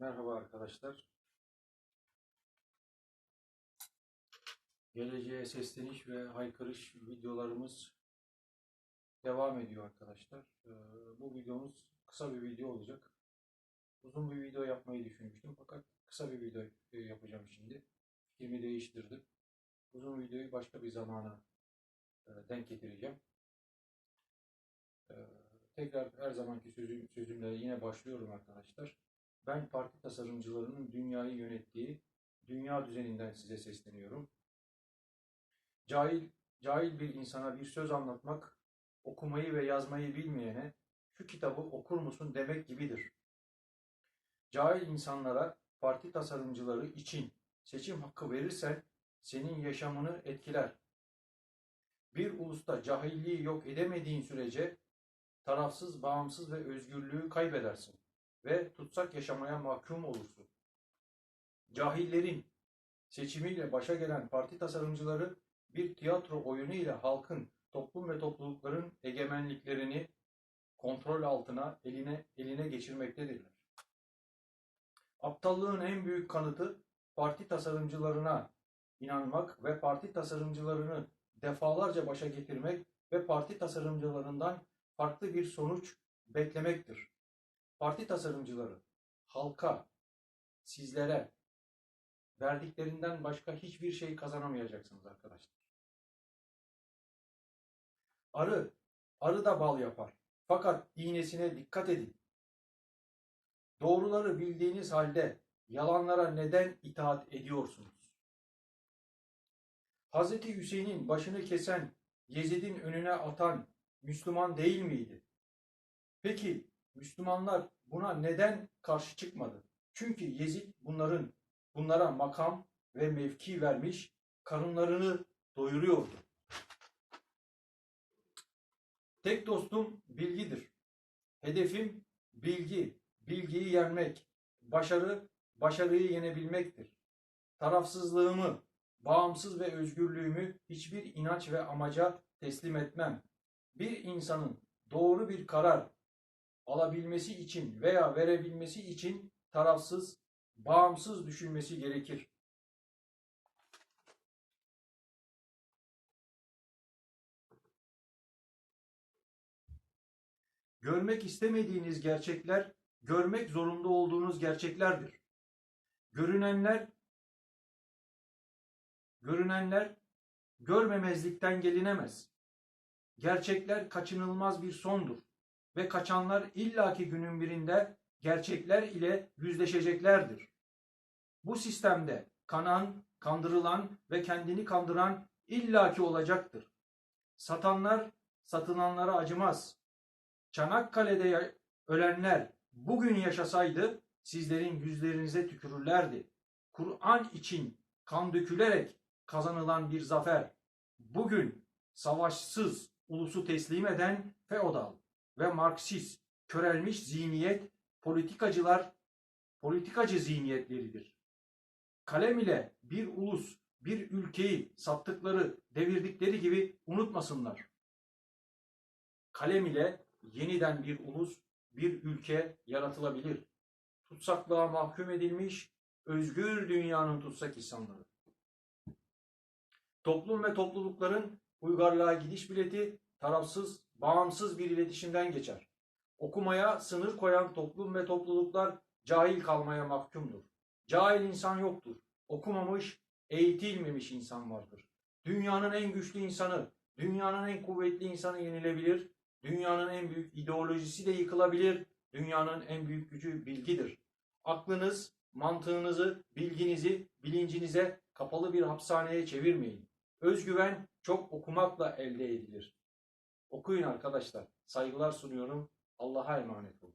Merhaba arkadaşlar. Geleceğe sesleniş ve haykırış videolarımız devam ediyor arkadaşlar. Ee, Bu videomuz kısa bir video olacak. Uzun bir video yapmayı düşünmüştüm fakat kısa bir video e, yapacağım şimdi. Fikrimi değiştirdim. Uzun videoyu başka bir zamana e, denk getireceğim. Ee, Tekrar her zamanki sözüm, sözümle yine başlıyorum arkadaşlar. Ben parti tasarımcılarının dünyayı yönettiği dünya düzeninden size sesleniyorum. Cahil, cahil bir insana bir söz anlatmak, okumayı ve yazmayı bilmeyene şu kitabı okur musun demek gibidir. Cahil insanlara parti tasarımcıları için seçim hakkı verirsen senin yaşamını etkiler. Bir ulusta cahilliği yok edemediğin sürece tarafsız, bağımsız ve özgürlüğü kaybedersin ve tutsak yaşamaya mahkum olursun. Cahillerin seçimiyle başa gelen parti tasarımcıları bir tiyatro oyunu ile halkın, toplum ve toplulukların egemenliklerini kontrol altına eline eline geçirmektedirler. Aptallığın en büyük kanıtı parti tasarımcılarına inanmak ve parti tasarımcılarını defalarca başa getirmek ve parti tasarımcılarından farklı bir sonuç beklemektir. Parti tasarımcıları halka, sizlere verdiklerinden başka hiçbir şey kazanamayacaksınız arkadaşlar. Arı, arı da bal yapar. Fakat iğnesine dikkat edin. Doğruları bildiğiniz halde yalanlara neden itaat ediyorsunuz? Hazreti Hüseyin'in başını kesen, Yezid'in önüne atan Müslüman değil miydi? Peki Müslümanlar buna neden karşı çıkmadı? Çünkü Yezid bunların bunlara makam ve mevki vermiş, karınlarını doyuruyordu. Tek dostum bilgidir. Hedefim bilgi, bilgiyi yenmek, başarı, başarıyı yenebilmektir. Tarafsızlığımı, bağımsız ve özgürlüğümü hiçbir inanç ve amaca teslim etmem. Bir insanın doğru bir karar alabilmesi için veya verebilmesi için tarafsız, bağımsız düşünmesi gerekir. Görmek istemediğiniz gerçekler, görmek zorunda olduğunuz gerçeklerdir. Görünenler, görünenler görmemezlikten gelinemez. Gerçekler kaçınılmaz bir sondur ve kaçanlar illaki günün birinde gerçekler ile yüzleşeceklerdir. Bu sistemde kanan, kandırılan ve kendini kandıran illaki olacaktır. Satanlar satılanlara acımaz. Çanakkale'de ölenler bugün yaşasaydı sizlerin yüzlerinize tükürürlerdi. Kur'an için kan dökülerek kazanılan bir zafer bugün savaşsız ulusu teslim eden feodal ve Marksist körelmiş zihniyet politikacılar politikacı zihniyetleridir. Kalem ile bir ulus, bir ülkeyi sattıkları, devirdikleri gibi unutmasınlar. Kalem ile yeniden bir ulus, bir ülke yaratılabilir. Tutsaklığa mahkum edilmiş, özgür dünyanın tutsak insanları. Toplum ve toplulukların uygarlığa gidiş bileti tarafsız, bağımsız bir iletişimden geçer. Okumaya sınır koyan toplum ve topluluklar cahil kalmaya mahkumdur. Cahil insan yoktur. Okumamış, eğitilmemiş insan vardır. Dünyanın en güçlü insanı, dünyanın en kuvvetli insanı yenilebilir. Dünyanın en büyük ideolojisi de yıkılabilir. Dünyanın en büyük gücü bilgidir. Aklınız, mantığınızı, bilginizi, bilincinize kapalı bir hapishaneye çevirmeyin. Özgüven çok okumakla elde edilir. Okuyun arkadaşlar. Saygılar sunuyorum. Allah'a emanet olun.